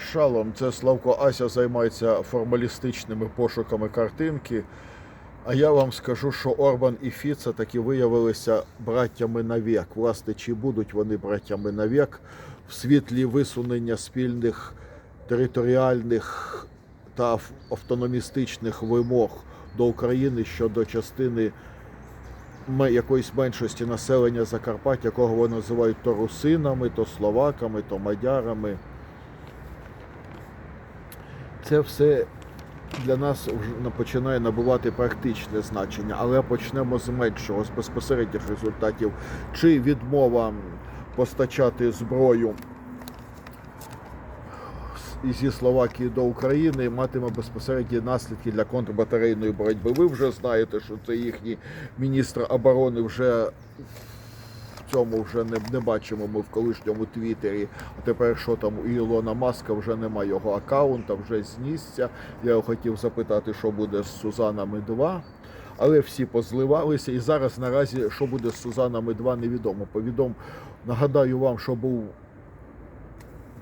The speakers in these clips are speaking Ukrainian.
Шалом, це Славко Ася займається формалістичними пошуками картинки. А я вам скажу, що Орбан і Фіца таки виявилися браттями навік. Власне, чи будуть вони браттями навік в світлі висунення спільних територіальних та автономістичних вимог до України щодо частини якоїсь меншості населення Закарпаття, якого вони називають то русинами, то словаками, то мадярами. Це все для нас вже починає набувати практичне значення, але почнемо з меншого, з безпосередніх результатів. Чи відмова постачати зброю зі Словакії до України матиме безпосередні наслідки для контрбатарейної боротьби. Ви вже знаєте, що це їхній міністр оборони вже цьому вже не, не бачимо ми в колишньому Твіттері. А тепер що там у Ілона Маска вже немає його аккаунта, вже знісся. Я хотів запитати, що буде з Сузанами 2. Але всі позливалися, і зараз наразі що буде з Сузанами 2, невідомо. Повідом нагадаю вам, що був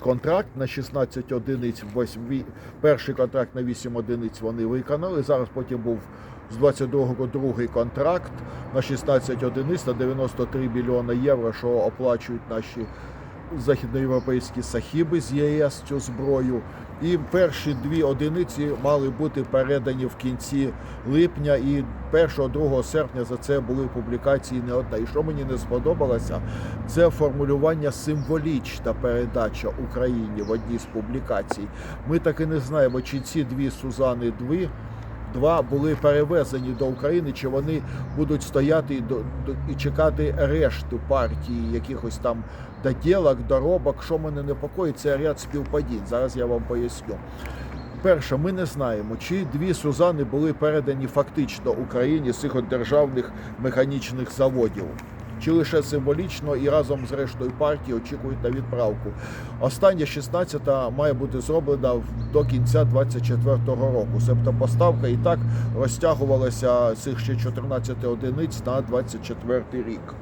контракт на 16 одиниць. восьмі- Перший контракт на 8 одиниць вони виконали. Зараз потім був з 22-го другий контракт на 16 одиниць на 93 мільйони євро, що оплачують наші західноєвропейські сахіби з ЄС цю зброю. І перші дві одиниці мали бути передані в кінці липня, і 1-2 серпня за це були публікації не одна. І що мені не сподобалося, це формулювання символічна передача Україні в одній з публікацій. Ми так і не знаємо, чи ці дві Сузани Дві два були перевезені до України, чи вони будуть стояти і, до, і чекати решту партії, якихось там доділок, доробок. Що мене непокоїть, це ряд співпадінь. Зараз я вам поясню. Перше, ми не знаємо, чи дві Сузани були передані фактично Україні з цих державних механічних заводів. Чи лише символічно і разом з рештою партії очікують на відправку. Остання 16-та має бути зроблена до кінця 24-го року. Себто поставка і так розтягувалася цих ще 14 одиниць на 24 рік.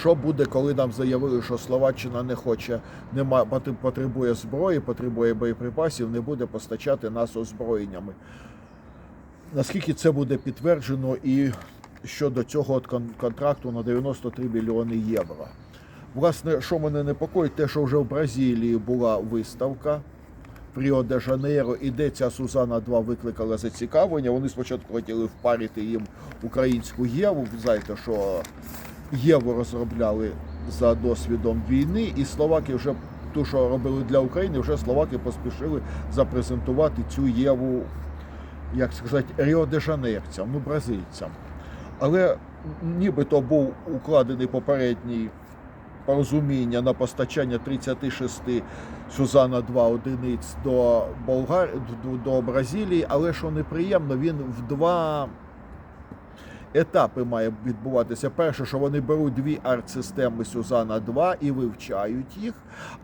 Що буде, коли нам заявили, що Словаччина не хоче, нема потребує зброї, потребує боєприпасів, не буде постачати нас озброєннями? Наскільки це буде підтверджено і щодо цього контракту на 93 мільйони євро? Власне, що мене непокоїть, те, що вже в Бразилії була виставка в Ріо де Жанейро, і де ця Сузана 2 викликала зацікавлення. Вони спочатку хотіли впарити їм українську Єву. Знаєте, що Єву розробляли за досвідом війни, і словаки вже ту, що робили для України, вже словаки поспішили запрезентувати цю Єву, як сказати, Ріо де Жанейрцям, ну бразильцям. Але нібито був укладений попередній порозуміння на постачання 36 Сюзана 2 одиниць до Болгар... до- до Бразилії, але що неприємно, він в два етапи має відбуватися. Перше, що вони беруть дві арт-системи Сузана 2 і вивчають їх,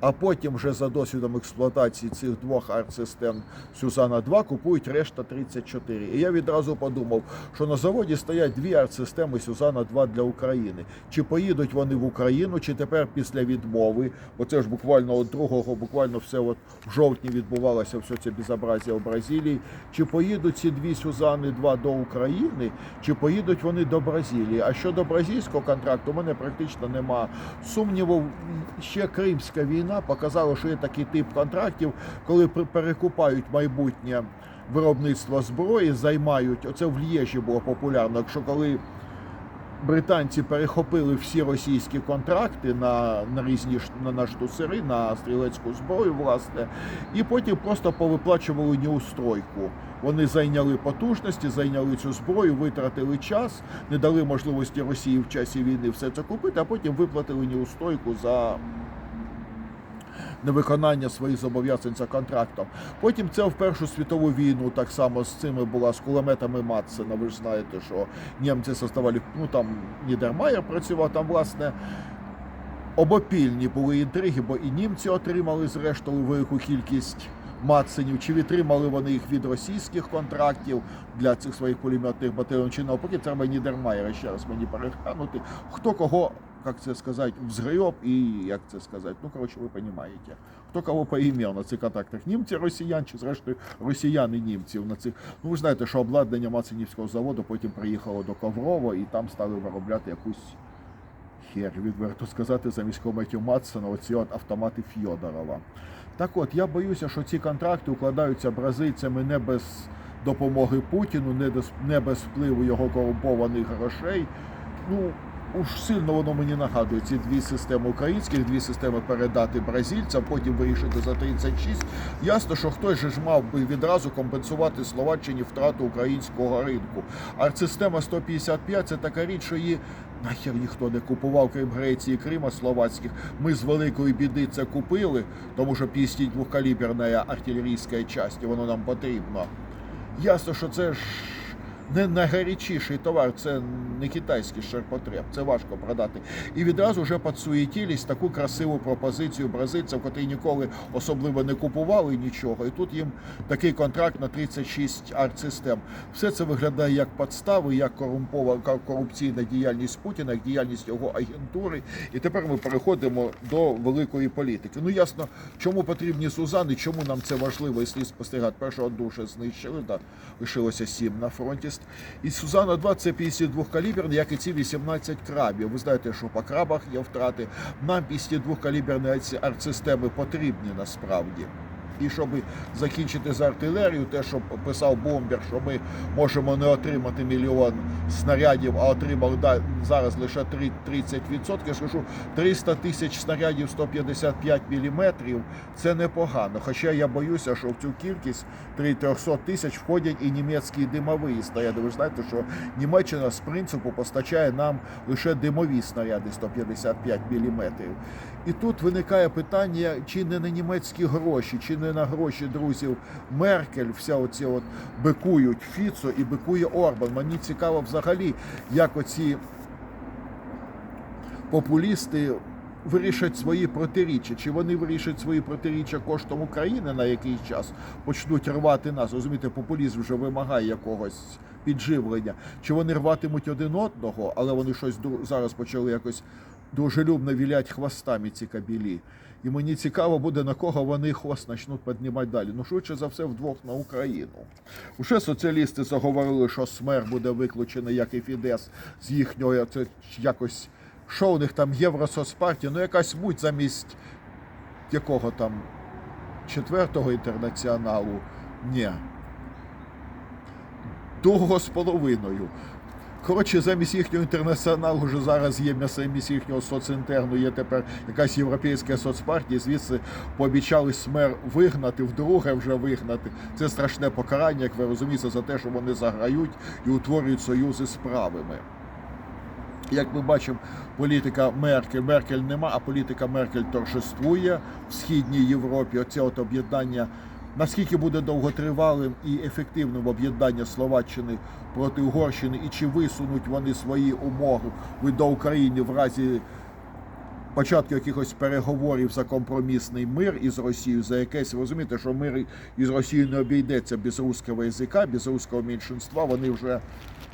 а потім вже за досвідом експлуатації цих двох арт-систем Сузана 2 купують решта 34. І я відразу подумав, що на заводі стоять дві арт-системи Сузана 2 для України. Чи поїдуть вони в Україну, чи тепер після відмови, бо це ж буквально от другого, буквально все от в жовтні відбувалося все це безобразія в Бразилії. Чи поїдуть ці дві Сюзани 2 до України, чи поїдуть вони до Бразилії? А щодо бразильського контракту, у мене практично нема сумніву. Ще Кримська війна показала, що є такий тип контрактів, коли пер- перекупають майбутнє виробництво зброї, займають оце в Лєжі було популярно. Якщо коли британці перехопили всі російські контракти на, на різні на, на на стрілецьку зброю, власне, і потім просто повиплачували неустройку. Вони зайняли потужності, зайняли цю зброю, витратили час, не дали можливості Росії в часі війни все це купити, а потім виплатили неустойку за невиконання своїх зобов'язань за контрактом. Потім це в Першу світову війну так само з цими була з кулеметами Матсена. Ви ж знаєте, що німці создавали, ну там Нідермайер працював, там власне. Обопільні були інтриги, бо і німці отримали зрештою велику кількість Матсенів, чи відтримали вони їх від російських контрактів для цих своїх пулеметних батальйонів, чи навпаки, треба Нідермайера ще раз мені переглянути. Хто кого как це сказати, взгреб і як це сказати, ну коротше, ви розумієте. Хто кого поімів на цих контактах? Німці, росіян, чи зрештою росіяни німців на цих. Ну ви знаєте, що обладнання Мацинівського заводу потім приїхало до Коврово і там стали виробляти якусь хер, відверто сказати, замість кометів Матсона, оці от автомати Фьодорова. Так от, я боюся, що ці контракти укладаються бразильцями не без допомоги Путіну, не без, не без впливу його корумпованих грошей. Ну, уж сильно воно мені нагадує ці дві системи українських, дві системи передати бразильцям, потім вирішити за 36. Ясно, що хтось же ж мав би відразу компенсувати Словаччині втрату українського ринку. А система 155 це така річ, що її нахер ніхто не купував, крім Греції, Крима словацьких. Ми з великої біди це купили, тому що 52-каліберна артилерійська часть, воно нам потрібно. Ясно, що це ж не найгарячіший товар, це не китайський ширпотреб, це важко продати. І відразу вже підсуетілись таку красиву пропозицію бразильців, котрі ніколи особливо не купували нічого. І тут їм такий контракт на 36 арт-систем. Все це виглядає як підстави, як корумповака корупційна діяльність Путіна, як діяльність його агентури. І тепер ми переходимо до великої політики. Ну ясно, чому потрібні Сузани, чому нам це важливо, і слід спостерігати. Першого душа знищили, да, лишилося сім на фронті. І Сузана 2 це 52 каліберний, як і ці 18 крабів. Ви знаєте, що по крабах є втрати. Нам 52 каліберні артсистеми потрібні насправді. І щоб закінчити з артилерію, те, що писав Бомбер, що ми можемо не отримати мільйон снарядів, а отримали да, зараз лише 30%. Я скажу, 300 тисяч снарядів 155 мм – це непогано. Хоча я боюся, що в цю кількість 300 тисяч входять і німецькі димові снаряди. Ви ж знаєте, що Німеччина з принципу постачає нам лише димові снаряди 155 мм. І тут виникає питання, чи не на німецькі гроші, чи не на гроші друзів Меркель, вся оці от бикують Фіцо і бикує Орбан. Мені цікаво взагалі, як оці популісти вирішать свої протиріччя. Чи вони вирішать свої протиріччя коштом України на якийсь час, почнуть рвати нас. Розумієте, популізм вже вимагає якогось підживлення. Чи вони рватимуть один одного, але вони щось зараз почали якось дружелюбно вілять хвостами ці кабілі. І мені цікаво буде, на кого вони хвост почнуть піднімати далі. Ну, швидше за все, вдвох на Україну. Уже соціалісти заговорили, що СМЕР буде виключений, як і Фідес, з їхньої це якось. Що у них там Євросоцпартія, ну якась муть замість якого там четвертого інтернаціоналу. Ні. Другого з половиною. Коротше, замість їхнього інтернаціоналу вже зараз є замість їхнього соцінтерну, є тепер якась європейська соцпартія. Звідси пообіцяли СМЕР вигнати, вдруге вже вигнати. Це страшне покарання, як ви розумієте, за те, що вони заграють і утворюють союзи з правими. Як ми бачимо, політика Меркель, Меркель нема, а політика Меркель торжествує в східній Європі. Оце от об'єднання. Наскільки буде довготривалим і ефективним об'єднання Словаччини проти Угорщини, і чи висунуть вони свої умови до України в разі початку якихось переговорів за компромісний мир із Росією, за якесь розумієте, що мир із Росією не обійдеться без руського язика, без руського меншинства. Вони вже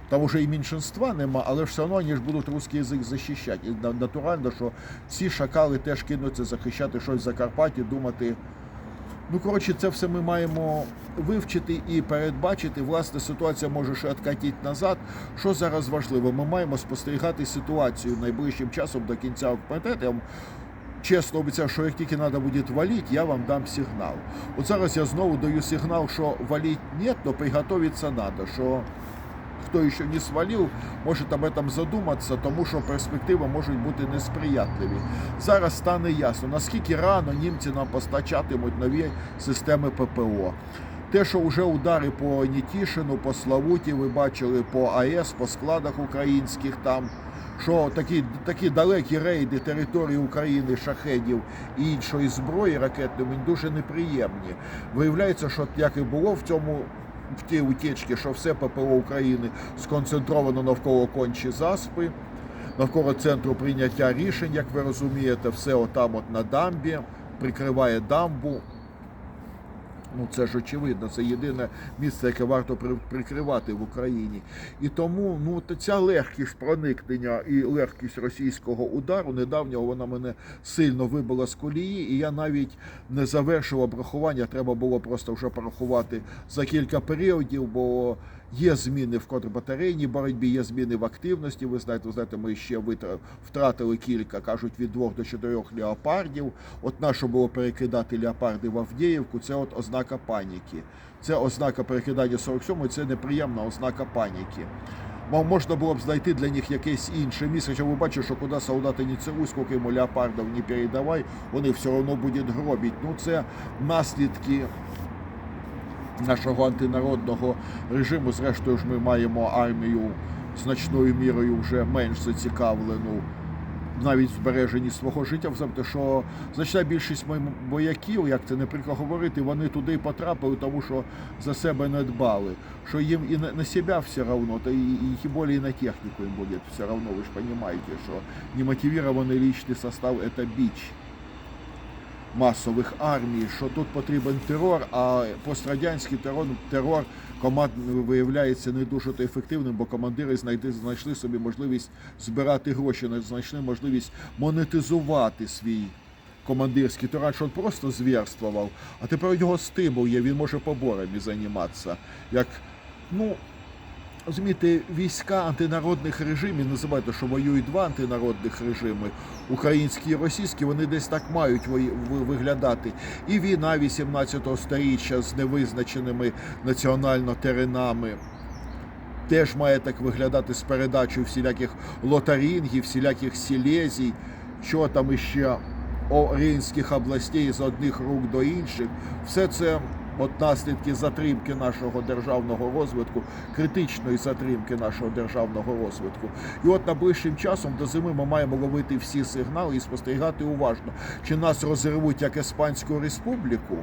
там вже і меншинства нема, але все одно вони ж будуть русський язик захищати. І натурально, що ці шакали теж кинуться захищати щось в Закарпатті, думати. Ну, коротше, це все ми маємо вивчити і передбачити. Власне, ситуація може ще відкатити назад. Що зараз важливо? Ми маємо спостерігати ситуацію найближчим часом до кінця. Вам чесно обіцяю, що як тільки треба буде валити, я вам дам сигнал. От зараз я знову даю сигнал, що валіть ні, то приготовиться треба. Що хто ще не свалив, може об этом задуматися, тому що перспективи можуть бути несприятливі. Зараз стане ясно, наскільки рано німці нам постачатимуть нові системи ППО. Те, що вже удари по Нітішину, по Славуті, ви бачили по АЕС, по складах українських там, що такі, такі далекі рейди території України, шахедів і іншої зброї ракетної дуже неприємні. Виявляється, що як і було в цьому в ті утічці, що все ППО України сконцентровано навколо кончі заспи, навколо центру прийняття рішень, як ви розумієте, все отам от на дамбі, прикриває дамбу. Ну це ж очевидно, це єдине місце, яке варто при- прикривати в Україні. І тому ну ця легкість проникнення і легкість російського удару недавнього вона мене сильно вибила з колії, і я навіть не завершив обрахування. Треба було просто вже порахувати за кілька періодів, бо є зміни в контрбатарейній боротьбі, є зміни в активності. Ви знаєте, ви знаєте, ми ще втратили кілька, кажуть, від двох до чотирьох леопардів. От нащо було перекидати леопарди в Авдіївку, це от ознака паніки. Це ознака перекидання 47 це неприємна ознака паніки. Можна було б знайти для них якесь інше місце, що ви бачите, що куди солдати не цілуй, скільки йому леопардів не передавай, вони все одно будуть гробити. Ну це наслідки нашого антинародного режиму. Зрештою ж ми маємо армію значною мірою вже менш зацікавлену навіть в збереженні свого життя, взагалі, що значна більшість вояків, як це не прикро говорити, вони туди потрапили, тому що за себе не дбали. Що їм і на, на себе все равно, то і, і тим більше і на техніку їм буде все равно. Ви ж розумієте, що немотивований лічний состав це біч масових армій, що тут потрібен терор, а пострадянський терор, терор команд виявляється не дуже то ефективним, бо командири знайти, знайшли собі можливість збирати гроші, знайшли можливість монетизувати свій командирський що він просто звірствував, а тепер у нього стимул є, він може поборами займатися. Як, ну, Розумієте, війська антинародних режимів, називайте, що воюють два антинародних режими, український і російський, вони десь так мають ви- ви- виглядати. І війна 18-го сторіччя з невизначеними національно-теренами теж має так виглядати з передачею всіляких лотарінгів, всіляких сілезій, що там іще орінських областей з одних рук до інших. Все це от наслідки затримки нашого державного розвитку, критичної затримки нашого державного розвитку. І от найближчим часом до зими ми маємо ловити всі сигнали і спостерігати уважно, чи нас розірвуть як Іспанську республіку.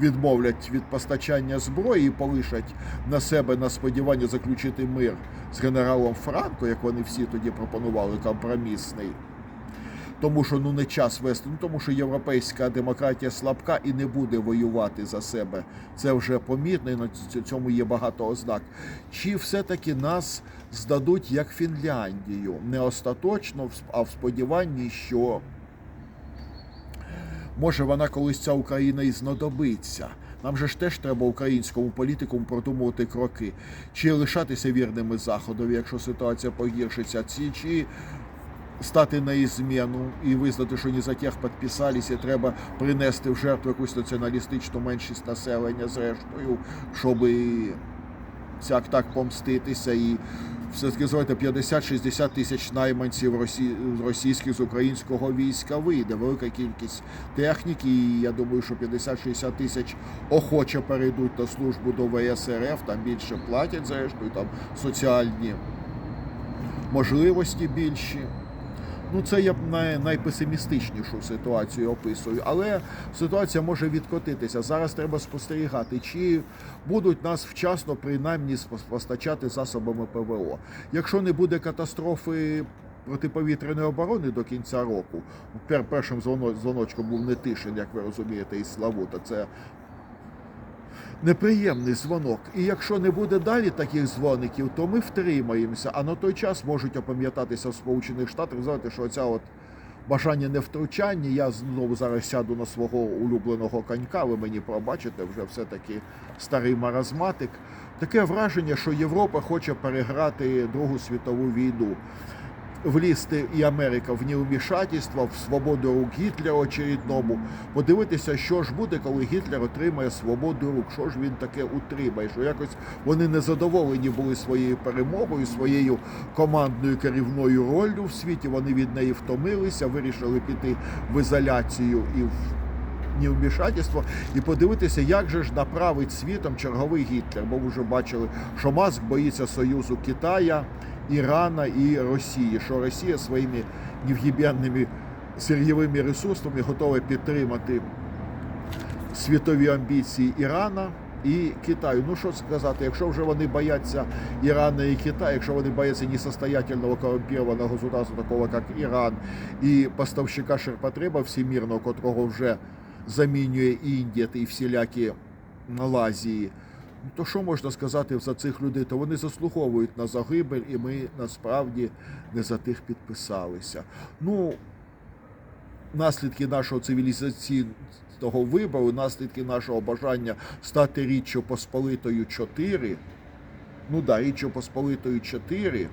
Відмовлять від постачання зброї і полишать на себе на сподівання заключити мир з генералом Франко, як вони всі тоді пропонували, компромісний. Тому що ну не час вести, ну тому що європейська демократія слабка і не буде воювати за себе. Це вже помітно, і на цьому є багато ознак. Чи все-таки нас здадуть як Фінляндію? Не остаточно, а в сподіванні, що може вона колись ця Україна і знадобиться. Нам же ж теж треба українському політикуму продумувати кроки, чи лишатися вірними заходові, якщо ситуація погіршиться, чи стати на ізмену і визнати, що ні за тих підписались, і треба принести в жертву якусь націоналістичну меншість населення, зрештою, щоб всяк так помститися і все-таки звати 50-60 тисяч найманців росі... російських з українського війська вийде. Велика кількість техніки. І я думаю, що 50-60 тисяч охоче перейдуть на службу до ВСРФ, там більше платять зрештою, там соціальні можливості більші. Ну, це я б най, найпесимістичнішу ситуацію описую, але ситуація може відкотитися. Зараз треба спостерігати, чи будуть нас вчасно принаймні постачати засобами ПВО. Якщо не буде катастрофи протиповітряної оборони до кінця року, пер, першим дзвоно- дзвоночком був Нетишин, як ви розумієте, із Славута. Це неприємний дзвонок. І якщо не буде далі таких дзвоників, то ми втримаємося. А на той час можуть опам'ятатися в Сполучених Штатах, знаєте, що оця от бажання невтручання, я знову зараз сяду на свого улюбленого конька, ви мені пробачите, вже все-таки старий маразматик. Таке враження, що Європа хоче переграти Другу світову війну. Влізти і Америка в невмішательство, в свободу рук Гітлера очередному, подивитися, що ж буде, коли Гітлер отримає свободу рук, що ж він таке утримає, що якось вони не задоволені були своєю перемогою, своєю командною керівною роллю в світі. Вони від неї втомилися, вирішили піти в ізоляцію і в невмішательство. І подивитися, як же ж направить світом черговий Гітлер. Бо вже бачили, що Маск боїться союзу Китая, Ірана і Росії, що Росія своїми невгібенними сир'євими ресурсами готова підтримати світові амбіції Ірана. І Китаю, ну що сказати, якщо вже вони бояться Ірана і Китаю, якщо вони бояться несостоятельного коррумпірованого государства, такого як Іран, і поставщика ширпотреба всемірного, котрого вже замінює Індія і всілякі Малайзії. То що можна сказати за цих людей? То вони заслуговують на загибель, і ми насправді не за тих підписалися. Ну, наслідки нашого цивілізаційного вибору, наслідки нашого бажання стати Річчю Посполитою 4, ну да, Річчю Посполитою 4,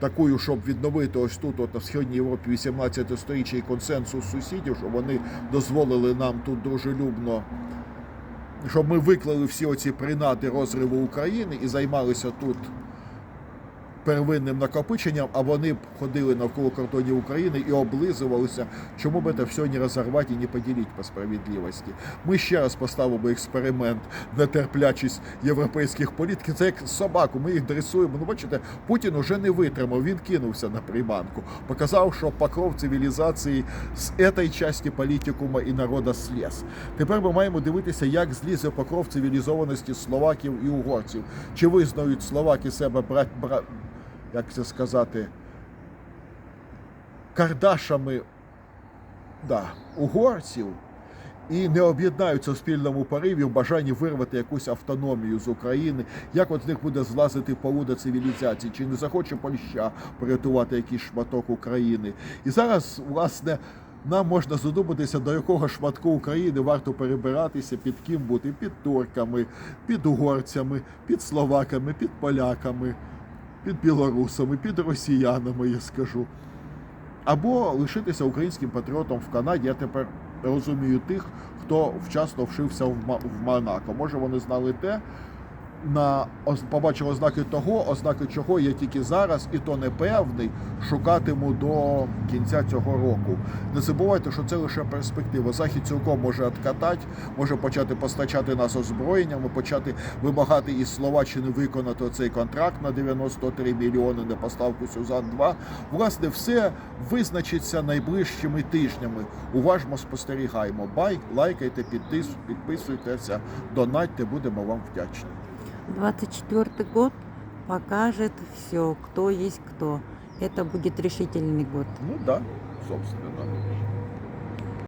такою, щоб відновити ось тут, от на Східній Європі 18 сторіччя і консенсус сусідів, щоб вони дозволили нам тут дружелюбно, щоб ми виклали всі оці принади розриву України і займалися тут первинним накопиченням, а вони б ходили навколо кордонів України і облизувалися, чому б це все не розірвати і не поділити по справедливості. Ми ще раз поставимо експеримент нетерплячість європейських політиків. Це як собаку, ми їх дресуємо. Ну, бачите, Путін уже не витримав, він кинувся на приманку. Показав, що покров цивілізації з цієї частини політикума і народа сліз. Тепер ми маємо дивитися, як злізе покров цивілізованості словаків і угорців. Чи визнають словаки себе брат, бра, як це сказати, кардашами да, угорців і не об'єднаються в спільному пориві в бажанні вирвати якусь автономію з України, як от з них буде злазити полуда цивілізації, чи не захоче Польща порятувати якийсь шматок України. І зараз, власне, нам можна задуматися, до якого шматку України варто перебиратися, під ким бути, під турками, під угорцями, під словаками, під поляками, під білорусами, під росіянами, я скажу. Або лишитися українським патріотом в Канаді. Я тепер розумію тих, хто вчасно вшився в Монако. Може, вони знали те, на побачив ознаки того, ознаки чого я тільки зараз, і то не певний, шукатиму до кінця цього року. Не забувайте, що це лише перспектива. Захід цілком може откатати, може почати постачати нас озброєннями, почати вимагати із Словаччини виконати цей контракт на 93 мільйони на поставку Сюзан-2. Власне, все визначиться найближчими тижнями. Уважно спостерігаємо. Бай, лайкайте, підписуйтеся, донатьте, будемо вам вдячні. 24 год покажет все, кто есть кто. Это будет решительный год. Ну да, собственно.